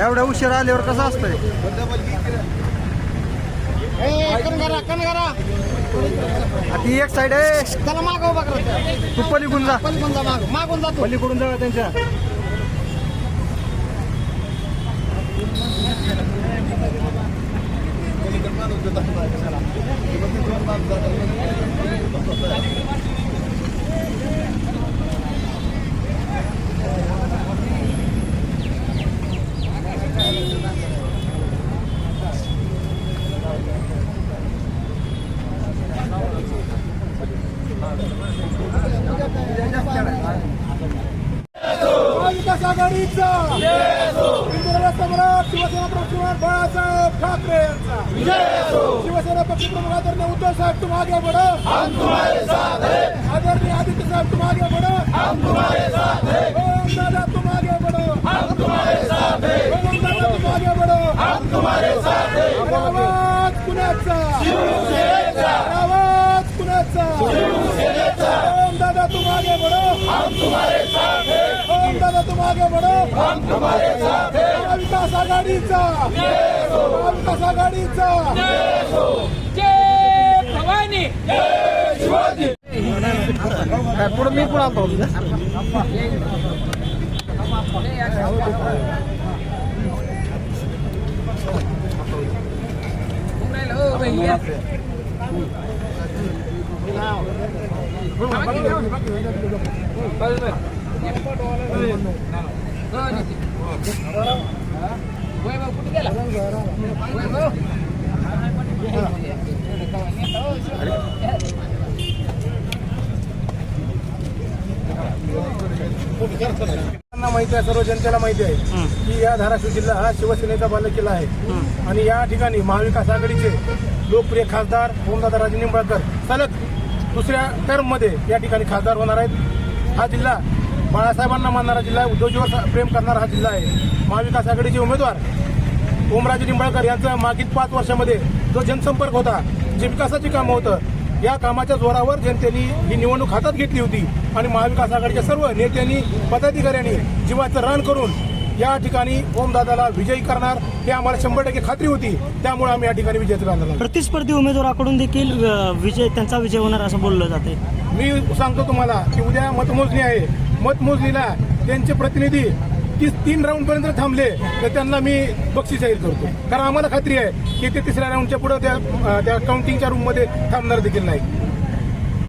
एवढ्या उशीर आल्यावर कसं असतंय? ती एक साईड आहे. त्याला माग उभा करत तू पलीकडून जा. पलीकडून जा माग. मागून जातो पलीकडून जा त्यांच्या. महाविकास आघाडीचा इंदिरा सम्राट शिवसेना प्रमुख बाळासाहेब ठाकरे यांचा. शिवसेना पक्षप्रमुख आदरणीय उद्धव साहेब तुम आगे बढ़ो आदरणीय आदित्य साहेब तुम आगे बढ़ो हम तुम्हारे साथ दादा तुम आगे बढ़ो दादा तुम आगे बढ़ो हम तुम्हारे ओम आगे बढ़ो. हम तुम्हारे साथ हैं महाविकास आघाडीचा. महाविकास आघाडीचा शिवाजी. पुढे मी पण माहिती आहे सर्व जनतेला माहिती आहे की या धाराशिव जिल्हा हा शिवसेनेचा बालेकिल्ला आहे. आणि या ठिकाणी महाविकास आघाडीचे लोकप्रिय खासदार ओमदादा राजे निंबाळकर सलग दुसऱ्या टर्ममध्ये या ठिकाणी खासदार होणार आहेत. हा जिल्हा बाळासाहेबांना मानणारा जिल्हा आहे. उद्योजकावर प्रेम करणारा हा जिल्हा आहे. महाविकास आघाडीचे उमेदवार ओमराजे निंबाळकर यांचा मागील पाच वर्षामध्ये जो जनसंपर्क होता जे विकासाची कामं होतं या कामाच्या जोरावर जनतेने ही निवडणूक हातात घेतली होती. आणि महाविकास आघाडीच्या सर्व नेत्यांनी पदाधिकाऱ्यांनी जीवाचं रान करून या ठिकाणी ओमदादाला विजयी करणार हे आम्हाला शंभर टक्के खात्री होती. त्यामुळे आम्ही या ठिकाणी विजयी करणार प्रतिस्पर्धी उमेदवाराकडून देखील विजय त्यांचा विजय होणार असं बोललं जाते मी सांगतो तुम्हाला की उद्या मतमोजणी आहे. मतमोजणीला त्यांचे प्रतिनिधी तीस तीन राऊंड पर्यंत थांबले तर त्यांना मी बक्षीस जाहीर करतो. कारण आम्हाला खात्री आहे की ते तिसऱ्या राऊंडच्या पुढे त्या त्या काउंटिंगच्या रूममध्ये थांबणार देखील नाही